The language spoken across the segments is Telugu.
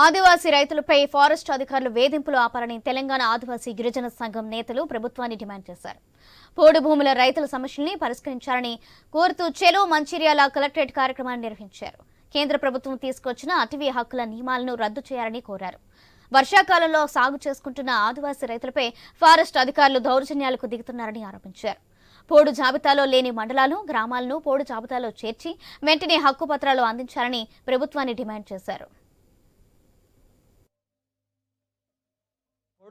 ఆదివాసీ రైతులపై ఫారెస్ట్ అధికారులు వేధింపులు ఆపాలని తెలంగాణ ఆదివాసీ గిరిజన సంఘం నేతలు ప్రభుత్వాన్ని డిమాండ్ చేశారు. పోడు భూముల రైతుల సమస్యల్ని పరిష్కరించాలని కోరుతూ చెలో మంచిర్యాల కలెక్టరేట్ కార్యక్రమాన్ని నిర్వహించారు. కేంద్ర ప్రభుత్వం తీసుకొచ్చిన అటవీ హక్కుల నియమాలను రద్దు చేయాలని కోరారు. వర్షాకాలంలో సాగు చేసుకుంటున్న ఆదివాసీ రైతులపై ఫారెస్ట్ అధికారులు దౌర్జన్యాలకు దిగుతున్నారని ఆరోపించారు. పోడు జాబితాలో లేని మండలాలు గ్రామాలను పోడు జాబితాలో చేర్చి వెంటనే హక్కు పత్రాలు అందించాలని ప్రభుత్వాన్ని డిమాండ్ చేశారు.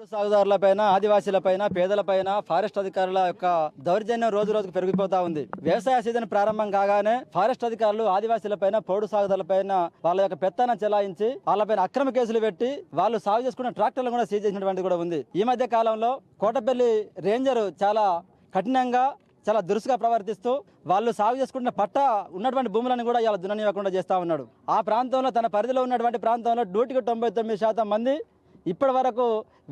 పోడు సాగుదారులపైన ఆదివాసీలపైన పేదలపైన ఫారెస్ట్ అధికారుల యొక్క దౌర్జన్యం రోజు రోజుకు పెరిగిపోతా ఉంది. వ్యవసాయ సీజన్ ప్రారంభం కాగానే ఫారెస్ట్ అధికారులు ఆదివాసీలపైన పోడు సాగుదారులపైన వాళ్ళ యొక్క పెత్తనం చెలాయించి వాళ్ళపైన అక్రమ కేసులు పెట్టి వాళ్ళు సాగు చేసుకున్న ట్రాక్టర్లు కూడా సీజ్ చేసినటువంటి కూడా ఉంది. ఈ మధ్య కాలంలో కోటపల్లి రేంజర్ చాలా కఠినంగా చాలా దురుసుగా ప్రవర్తిస్తూ వాళ్ళు సాగు చేసుకుంటున్న పట్ట ఉన్నటువంటి భూములను కూడా ఇలా దున్ననివ్వకుండా చేస్తూ ఉన్నాడు. ఆ ప్రాంతంలో తన పరిధిలో ఉన్నటువంటి ప్రాంతంలో డ్యూటీకి తొంభై తొమ్మిది శాతం మంది ఇప్పటి వరకు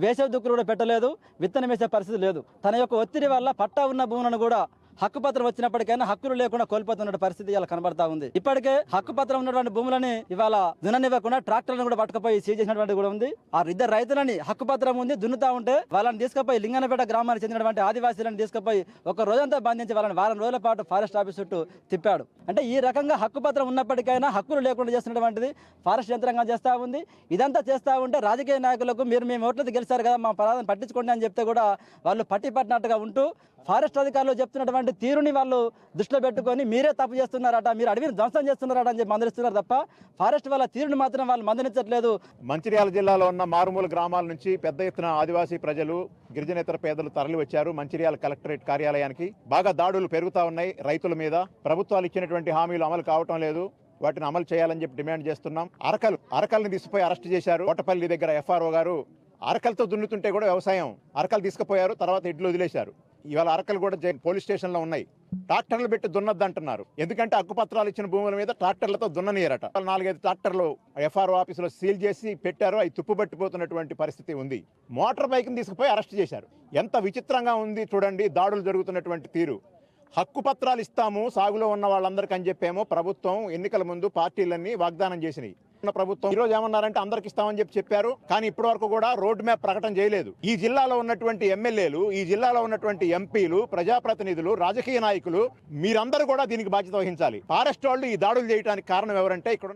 వేసవి దుక్కులు కూడా పెట్టలేదు విత్తనం వేసే పరిస్థితి లేదు. తన యొక్క ఒత్తిడి వల్ల పట్టా ఉన్న భూములను కూడా హక్కు పత్రం వచ్చినప్పటికైనా హక్కులు లేకుండా కోల్పోతున్న పరిస్థితి ఇలా కనబడతా ఉంది. ఇప్పటికే హక్కు పత్రం ఉన్నటువంటి భూములని ఇవాళ దున్ననివ్వకుండా ట్రాక్టర్లను కూడా పట్టుకుపోయి సీజ్ చేసినటువంటి కూడా ఉంది. ఆ ఇద్దరు రైతులని హక్కు పత్రం ఉంది దున్నుతా ఉంటే వాళ్ళని తీసుకుపోయి లింగనపేట గ్రామానికి చెందినటువంటి ఆదివాసీలను తీసుకుపోయి ఒక రోజంతా బంధించి వాళ్ళని వారం రోజుల పాటు ఫారెస్ట్ ఆఫీస్ చుట్టూ తిప్పాడు. అంటే ఈ రకంగా హక్కు పత్రం ఉన్నప్పటికైనా హక్కులు లేకుండా చేస్తున్నటువంటిది ఫారెస్ట్ యంత్రాంగం చేస్తూ ఉంది. ఇదంతా చేస్తూ ఉంటే రాజకీయ నాయకులకు మీరు మేము ఓట్లతో గెలిచారు కదా మా పరాధం పట్టించుకోండి అని చెప్తే కూడా వాళ్ళు పట్టి పట్టినట్టుగా ఉంటూ ఫారెస్ట్ అధికారులు చెప్తున్నటువంటి తీరుని వాళ్ళు దృష్టిలో పెట్టుకొని మీరే తప్పు చేస్తున్నారట మీరు అడవిని ధ్వంసం చేస్తున్నారట అని చెప్పి మందలిస్తున్నారు తప్ప ఫారెస్ట్ వాళ్ళ తీరుని మాత్రం వాళ్ళు మందలించట్లేదు. మంచిర్యాల జిల్లాలో ఉన్న మారుమూల గ్రామాల నుంచి పెద్ద ఎత్తున ఆదివాసీ ప్రజలు గిరిజనేతర పేదలు తరలి వచ్చారు మంచిర్యాల కలెక్టరేట్ కార్యాలయానికి. బాగా దాడులు పెరుగుతా ఉన్నాయి రైతుల మీద. ప్రభుత్వాలు ఇచ్చినటువంటి హామీలు అమలు కావటం లేదు. వాటిని అమలు చేయాలని చెప్పి డిమాండ్ చేస్తున్నాం. అరకలు అరకల్ని తీసుకుపోయి అరెస్ట్ చేశారు కోటపల్లి దగ్గర ఎఫ్ఆర్ఓ గారు. అరకలతో దున్నుతుంటే కూడా వ్యవసాయం. అరకలు తీసుకుపోయారు తర్వాత ఇడ్లు వదిలేశారు. ఇవాళ అరకలు కూడా జై- పోలీస్ స్టేషన్లో ఉన్నాయి. ట్రాక్టర్లు పెట్టి దున్నద్దు అంటున్నారు ఎందుకంటే అక్కుపత్రాలు ఇచ్చిన భూముల మీద ట్రాక్టర్లతో దున్ననీయరట. నాలుగైదు ట్రాక్టర్లు ఎఫ్ఆర్ఓ ఆఫీసులో సీల్ చేసి పెట్టారు. అవి తుప్పుపట్టిపోతున్నటువంటి పరిస్థితి ఉంది. మోటార్ బైక్ని తీసుకుపోయి అరెస్ట్ చేశారు. ఎంత విచిత్రంగా ఉంది చూడండి. దాడులు జరుగుతున్నటువంటి తీరు. హక్కు పత్రాలు ఇస్తాము సాగులో ఉన్న వాళ్ళందరికీ అని చెప్పేమో ప్రభుత్వం ఎన్నికల ముందు పార్టీలన్నీ వాగ్దానం చేసినాయి. ఉన్న ప్రభుత్వం ఈరోజు ఏమన్నారంటే అందరికి ఇస్తామని చెప్పి చెప్పారు కానీ ఇప్పటి వరకు కూడా రోడ్ మ్యాప్ ప్రకటన చేయలేదు. ఈ జిల్లాలో ఉన్నటువంటి ఎమ్మెల్యేలు ఈ జిల్లాలో ఉన్నటువంటి ఎంపీలు ప్రజాప్రతినిధులు రాజకీయ నాయకులు మీరందరూ కూడా దీనికి బాధ్యత వహించాలి. ఫారెస్ట్ వాళ్ళు ఈ దాడులు చేయడానికి కారణం ఎవరంటే ఇక్కడ